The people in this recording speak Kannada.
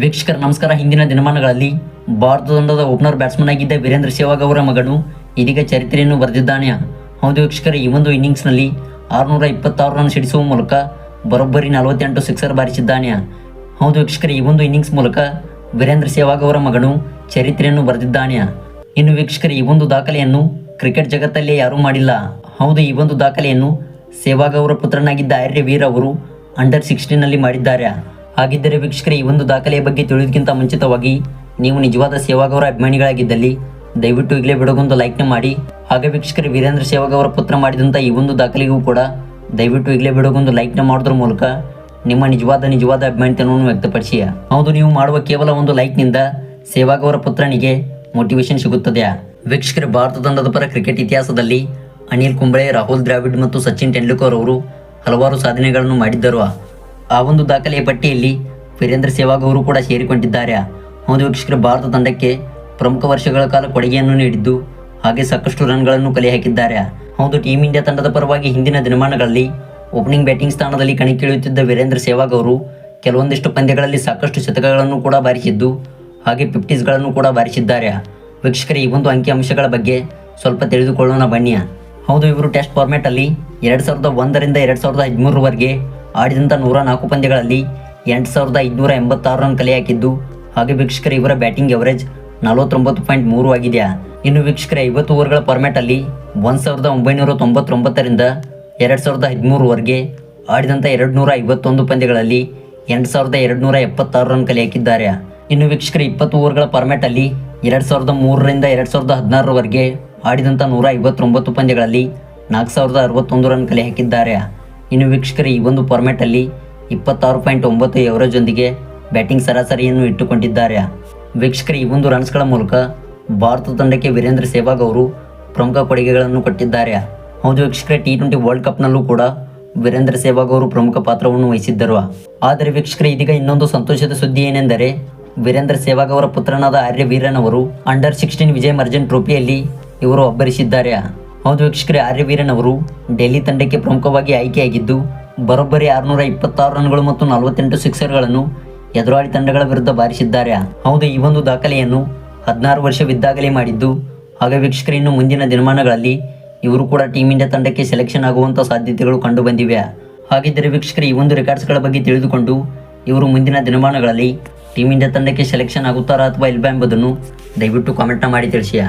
ವೀಕ್ಷಕರ ನಮಸ್ಕಾರ. ಹಿಂದಿನ ದಿನಮಾನಗಳಲ್ಲಿ ಭಾರತ ತಂಡದ ಓಪನರ್ ಬ್ಯಾಟ್ಸ್ಮನ್ ಆಗಿದ್ದ ವೀರೇಂದ್ರ ಸೆಹ್ವಾಗ್ ಅವರ ಮಗನು ಇದೀಗ ಚರಿತ್ರೆಯನ್ನು ಬರೆದಿದ್ದಾನೆ. ಹೌದು ವೀಕ್ಷಕರ, ಈ ಒಂದು ಇನ್ನಿಂಗ್ಸ್ನಲ್ಲಿ ಆರುನೂರ ಇಪ್ಪತ್ತಾರು ರನ್ ಸಿಡಿಸುವ ಮೂಲಕ ಬರೋಬ್ಬರಿ ನಲವತ್ತೆಂಟು ಸಿಕ್ಸರ್ ಬಾರಿಸಿದ್ದಾನೆ. ಹೌದು ವೀಕ್ಷಕರ, ಈ ಒಂದು ಇನ್ನಿಂಗ್ಸ್ ಮೂಲಕ ವೀರೇಂದ್ರ ಸೆಹ್ವಾಗ್ ಅವರ ಮಗನು ಚರಿತ್ರೆಯನ್ನು ಬರೆದಿದ್ದಾನೆ. ಇನ್ನು ವೀಕ್ಷಕರ, ಈ ಒಂದು ದಾಖಲೆಯನ್ನು ಕ್ರಿಕೆಟ್ ಜಗತ್ತಲ್ಲೇ ಯಾರೂ ಮಾಡಿಲ್ಲ. ಹೌದು, ಈ ಒಂದು ದಾಖಲೆಯನ್ನು ಸೆಹ್ವಾಗ್ ಅವರ ಪುತ್ರನಾಗಿದ್ದ ಆರ್ಯ ವೀರ್ ಅವರು ಅಂಡರ್ ಸಿಕ್ಸ್ಟೀನಲ್ಲಿ ಮಾಡಿದ್ದಾರೆ. ಹಾಗಿದ್ದರೆ ವೀಕ್ಷಕರೇ, ಈ ಒಂದು ದಾಖಲೆಯ ಬಗ್ಗೆ ತಿಳಿಯೋದಕ್ಕಿಂತ ಮುಂಚಿತವಾಗಿ ನೀವು ನಿಜವಾದ ಸೇವಾಗೌರ ಅಭಿಮಾನಿಗಳಾಗಿದ್ದಲ್ಲಿ ದಯವಿಟ್ಟು ಈಗಲೇ ಬಿಡೋಗೊಂದು ಲೈಕ್ನ ಮಾಡಿ. ಹಾಗೆ ವೀಕ್ಷಕರು, ವೀರೇಂದ್ರ ಸೇವಾಗ್ ಅವರ ಪುತ್ರ ಮಾಡಿದಂಥ ಈ ಒಂದು ದಾಖಲೆಗೂ ಕೂಡ ದಯವಿಟ್ಟು ಈಗಲೇ ಬಿಡೋಗೊಂದು ಲೈಕ್ನ ಮಾಡೋದ್ರ ಮೂಲಕ ನಿಮ್ಮ ನಿಜವಾದ ನಿಜವಾದ ಅಭಿಮಾನಿತನವನ್ನು ವ್ಯಕ್ತಪಡಿಸಿ. ಹೌದು, ನೀವು ಮಾಡುವ ಕೇವಲ ಒಂದು ಲೈಕ್ನಿಂದ ಸೇವಾಗೌರ ಪುತ್ರನಿಗೆ ಮೋಟಿವೇಶನ್ ಸಿಗುತ್ತದೆ. ವೀಕ್ಷಕರು, ಭಾರತ ತಂಡದ ಪರ ಕ್ರಿಕೆಟ್ ಇತಿಹಾಸದಲ್ಲಿ ಅನಿಲ್ ಕುಂಬಳೆ, ರಾಹುಲ್ ದ್ರಾವಿಡ್ ಮತ್ತು ಸಚಿನ್ ತೆಂಡೂಲ್ಕರ್ ಅವರು ಹಲವಾರು ಸಾಧನೆಗಳನ್ನು ಮಾಡಿದ್ದರು. ಆ ಒಂದು ದಾಖಲೆಯ ಪಟ್ಟಿಯಲ್ಲಿ ವೀರೇಂದ್ರ ಸೆಹ್ವಾಗ್ ಅವರು ಕೂಡ ಸೇರಿಕೊಂಡಿದ್ದಾರೆ. ಹೌದು ವೀಕ್ಷಕರು, ಭಾರತ ತಂಡಕ್ಕೆ ಪ್ರಮುಖ ವರ್ಷಗಳ ಕಾಲ ಕೊಡುಗೆಯನ್ನು ನೀಡಿದ್ದು ಹಾಗೆ ಸಾಕಷ್ಟು ರನ್ಗಳನ್ನು ಕಲೆ ಹಾಕಿದ್ದಾರೆ. ಹೌದು ಟೀಮ್ ಇಂಡಿಯಾ ತಂಡದ ಪರವಾಗಿ ಹಿಂದಿನ ದಿನಮಾನಗಳಲ್ಲಿ ಓಪನಿಂಗ್ ಬ್ಯಾಟಿಂಗ್ ಸ್ಥಾನದಲ್ಲಿ ಕಣಕ್ಕಿಳಿಯುತ್ತಿದ್ದ ವೀರೇಂದ್ರ ಸೆಹ್ವಾಗ್ ಅವರು ಕೆಲವೊಂದಿಷ್ಟು ಪಂದ್ಯಗಳಲ್ಲಿ ಸಾಕಷ್ಟು ಶತಕಗಳನ್ನು ಕೂಡ ಬಾರಿಸಿದ್ದು, ಹಾಗೆ ಫಿಫ್ಟೀಸ್ಗಳನ್ನು ಕೂಡ ಬಾರಿಸಿದ್ದಾರೆ. ವೀಕ್ಷಕರ, ಈ ಒಂದು ಅಂಕಿಅಂಶಗಳ ಬಗ್ಗೆ ಸ್ವಲ್ಪ ತಿಳಿದುಕೊಳ್ಳೋಣ ಬನ್ನಿ. ಹೌದು, ಇವರು ಟೆಸ್ಟ್ ಫಾರ್ಮ್ಯಾಟ್ ಅಲ್ಲಿ ಎರಡ್ ಸಾವಿರದ ಒಂದರಿಂದ ಎರಡು ಸಾವಿರದ ಹದಿಮೂರರವರೆಗೆ ಆಡಿದಂಥ ನೂರ ನಾಲ್ಕು ಪಂದ್ಯಗಳಲ್ಲಿ ಎಂಟು ಸಾವಿರದ ಐದುನೂರ ಎಂಬತ್ತಾರು ರನ್ ಕಲೆ ಹಾಕಿದ್ದು ಹಾಗೆ ವೀಕ್ಷಕರ ಇವರ ಬ್ಯಾಟಿಂಗ್ ಎವರೇಜ್ ನಲವತ್ತೊಂಬತ್ತು ಪಾಯಿಂಟ್ ಮೂರು ಆಗಿದೆಯಾ ಇನ್ನು ವೀಕ್ಷಕರ ಐವತ್ತು ಓವರ್ಗಳ ಫಾರ್ಮ್ಯಾಟ್ ಅಲ್ಲಿ ಒಂದ್ ಸಾವಿರದ ಒಂಬೈನೂರ ತೊಂಬತ್ತೊಂಬತ್ತರಿಂದ ಎರಡು ಸಾವಿರದ ಹದಿಮೂರವರೆಗೆ ಆಡಿದಂಥ ಎರಡು ನೂರ ಐವತ್ತೊಂದು ಪಂದ್ಯಗಳಲ್ಲಿ ಎಂಟು ಸಾವಿರದ ಎರಡು ನೂರ ಎಪ್ಪತ್ತಾರು ರನ್ ಕಲೆ ಹಾಕಿದ್ದಾರೆ ಇನ್ನು ವೀಕ್ಷಕರ ಇಪ್ಪತ್ತು ಓವರ್ಗಳ ಫಾರ್ಮ್ಯಾಟ್ ಅಲ್ಲಿ ಎರಡ್ ಸಾವಿರದ ಮೂರರಿಂದ ಎರಡು ಸಾವಿರದ ಹದಿನಾರರವರೆಗೆ ಆಡಿದಂಥ ನೂರ ಐವತ್ತೊಂಬತ್ತು ಪಂದ್ಯಗಳಲ್ಲಿ ನಾಲ್ಕು ಸಾವಿರದ ಅರವತ್ತೊಂದು ರನ್ ಕಲೆ ಹಾಕಿದ್ದಾರೆ ಇನ್ನು ವೀಕ್ಷಕರು, ಈ ಒಂದು ಫಾರ್ಮ್ಯಾಟ್ ಅಲ್ಲಿ ಇಪ್ಪತ್ತಾರು ಪಾಯಿಂಟ್ ಒಂಬತ್ತು ಎವರೇಜೊಂದಿಗೆ ಬ್ಯಾಟಿಂಗ್ ಸರಾಸರಿಯನ್ನು ಇಟ್ಟುಕೊಂಡಿದ್ದಾರೆ. ವೀಕ್ಷಕರು, ಈ ಒಂದು ರನ್ಸ್ಗಳ ಮೂಲಕ ಭಾರತ ತಂಡಕ್ಕೆ ವೀರೇಂದ್ರ ಸೆಹ್ವಾಗ್ ಅವರು ಪ್ರಮುಖ ಕೊಡುಗೆಗಳನ್ನು ಕೊಟ್ಟಿದ್ದಾರೆ. ಹೌದು ವೀಕ್ಷಕರೇ ಟಿ ಟ್ವೆಂಟಿ ವರ್ಲ್ಡ್ ಕಪ್ನಲ್ಲೂ ಕೂಡ ವೀರೇಂದ್ರ ಸೆಹ್ವಾಗ್ ಅವರು ಪ್ರಮುಖ ಪಾತ್ರವನ್ನು ವಹಿಸಿದ್ದರು. ಆದರೆ ವೀಕ್ಷಕರೇ, ಇದೀಗ ಇನ್ನೊಂದು ಸಂತೋಷದ ಸುದ್ದಿ ಏನೆಂದರೆ, ವೀರೇಂದ್ರ ಸೆಹ್ವಾಗ್ ಅವರ ಪುತ್ರನಾದ ಆರ್ಯ ವೀರನ್ ಅವರು ಅಂಡರ್ ಸಿಕ್ಸ್ಟೀನ್ ವಿಜಯ್ ಮರ್ಜನ್ ಟ್ರೋಫಿಯಲ್ಲಿ ಇವರು ಅಬ್ಬರಿಸಿದ್ದಾರೆ. ಹೌದು ವೀಕ್ಷಕರೇ ಆರ್ಯವೀರನ್ ಅವರು ಡೆಲ್ಲಿ ತಂಡಕ್ಕೆ ಪ್ರಮುಖವಾಗಿ ಆಯ್ಕೆಯಾಗಿದ್ದು, ಬರೋಬ್ಬರಿ ಆರುನೂರ ಇಪ್ಪತ್ತಾರು ರನ್ಗಳು ಮತ್ತು ನಲವತ್ತೆಂಟು ಸಿಕ್ಸರ್ಗಳನ್ನು ಎದುರಾಳಿ ತಂಡಗಳ ವಿರುದ್ಧ ಬಾರಿಸಿದ್ದಾರೆ. ಹೌದು, ಈ ಒಂದು ದಾಖಲೆಯನ್ನು ಹದಿನಾರು ವರ್ಷವಿದ್ದಾಗಲೇ ಮಾಡಿದ್ದು ಹಾಗೆ ವೀಕ್ಷಕರು, ಇನ್ನು ಮುಂದಿನ ದಿನಮಾನಗಳಲ್ಲಿ ಇವರು ಕೂಡ ಟೀಮ್ ಇಂಡಿಯಾ ತಂಡಕ್ಕೆ ಸೆಲೆಕ್ಷನ್ ಆಗುವಂಥ ಸಾಧ್ಯತೆಗಳು ಕಂಡು ಬಂದಿವೆ ಹಾಗಿದ್ದರೆ ವೀಕ್ಷಕರು, ಈ ಒಂದು ರೆಕಾರ್ಡ್ಸ್ಗಳ ಬಗ್ಗೆ ತಿಳಿದುಕೊಂಡು ಇವರು ಮುಂದಿನ ದಿನಮಾನಗಳಲ್ಲಿ ಟೀಮ್ ಇಂಡಿಯಾ ತಂಡಕ್ಕೆ ಸೆಲೆಕ್ಷನ್ ಆಗುತ್ತಾರಾ ಅಥವಾ ಇಲ್ವಾ ಎಂಬುದನ್ನು ದಯವಿಟ್ಟು ಕಾಮೆಂಟ್ನ ಮಾಡಿ ತಿಳಿಸಿಯಾ